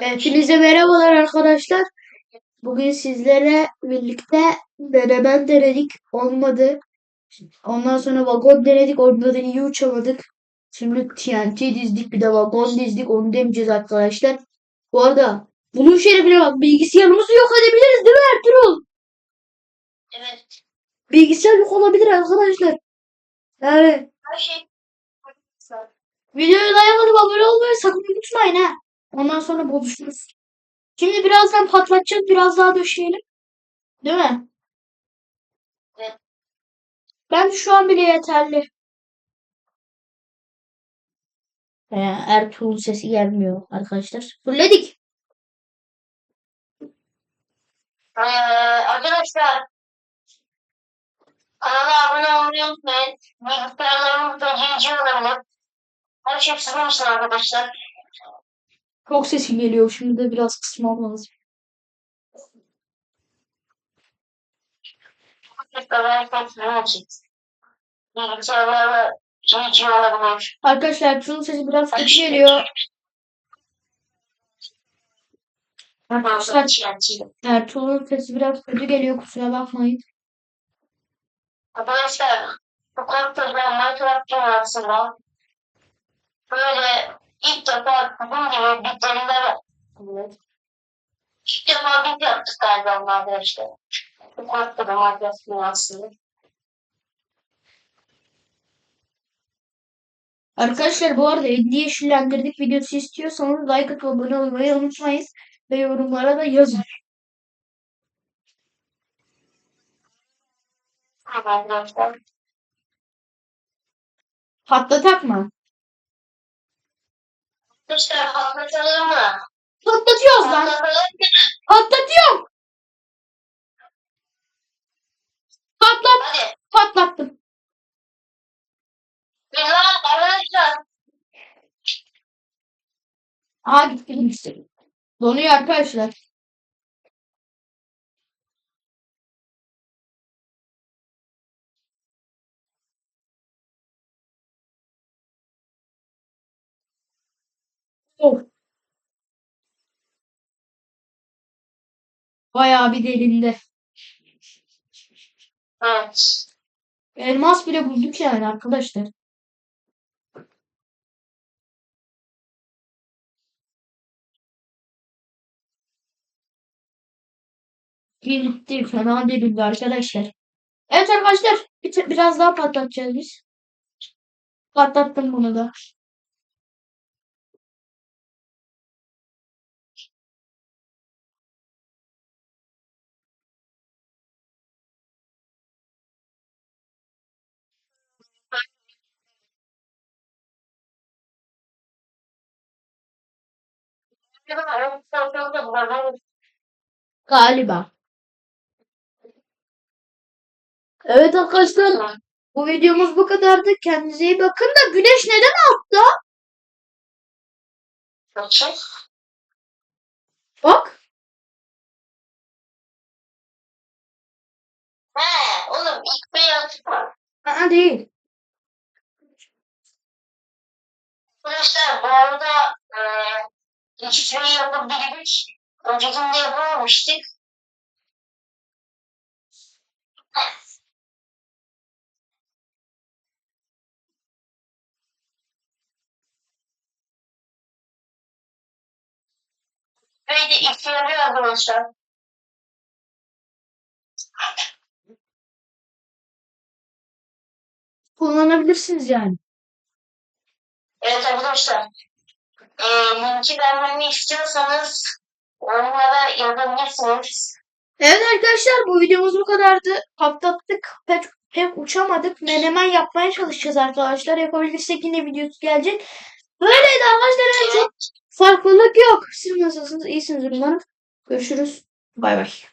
Hepinize merhabalar arkadaşlar. Bugün sizlere birlikte menemen denedik. Olmadı. Ondan sonra vagon denedik. Onda da iyi uçamadık. Şimdi TNT dizdik. Bir de vagon dizdik. Onu demeyeceğiz arkadaşlar. Bu arada bunun şerefine bak. Bilgisayarımızı yok edebiliriz değil mi Ertuğrul? Evet. Bilgisayar yok olabilir arkadaşlar. Yani Her şey. videoya like atıp abone olmayı sakın unutmayın ha. Ondan sonra buluşuruz. Şimdi birazdan patlatacağız. Biraz daha döşeyelim. Değil mi? Evet. Ben şu an bile yeterli. Ee, Ertuğrul'un sesi gelmiyor arkadaşlar. Fulledik. Ee, arkadaşlar kanala abone olmayı unutmayın. Bilgisayarlarımız da GG olabilir. Her şey sizin için arkadaşlar. Çok sesi geliyor. Şimdi de biraz kısmam lazım. Arkadaşlar Ertuğrul'un sesi biraz kötü geliyor. Arkadaşlar Ertuğrul'un sesi biraz kötü geliyor. Kusura bakmayın. Arkadaşlar bu korktuğum Minecraft dünyasında böyle ilk defa bugün gibi bir deneme Evet. İlk defa biz yaptık galiba bunu arkadaşlar. Bu korktuğum Minecraft dünyasında. Arkadaşlar bu arada 50 yeşillendirdik videosu istiyorsanız like atıp abone olmayı unutmayın. Ve yorumlara da yazın. Arkadaşlar. Patlatak mı? Arkadaşlar patlatalım mı? Patlatıyoruz lan. Patlatalım? Patlatıyorum. Patlat. Hadi. Patlattım. Güzel arkadaşlar. Aa gitti gitti. Donuyor arkadaşlar. Of. Bayağı bir delindi. Evet. Elmas bile bulduk yani arkadaşlar. Gitti fena delindi arkadaşlar. Evet arkadaşlar bir, biraz daha patlatacağız biz. Patlattım bunu da. Galiba. Evet arkadaşlar bu videomuz bu kadardı. Kendinize iyi bakın da güneş neden altta? Bak. He oğlum ilk beyaz var. Aa, değil. Arkadaşlar bu arada eee geçişmeyi yapabilmiş. Öncekinde yapamamıştık. Böyle ilk yarıyor arkadaşlar. Kullanabilirsiniz yani. Evet arkadaşlar. Eee linki vermemi istiyorsanız onlara yazabilirsiniz. Evet arkadaşlar bu videomuz bu kadardı. Patlattık. Pek, pek uçamadık. Menemen yapmaya çalışacağız arkadaşlar. Yapabilirsek yine videosu gelecek. Böyleydi arkadaşlar. En çok farklılık yok. Siz nasılsınız? İyisiniz umarım. Görüşürüz. Bay bay.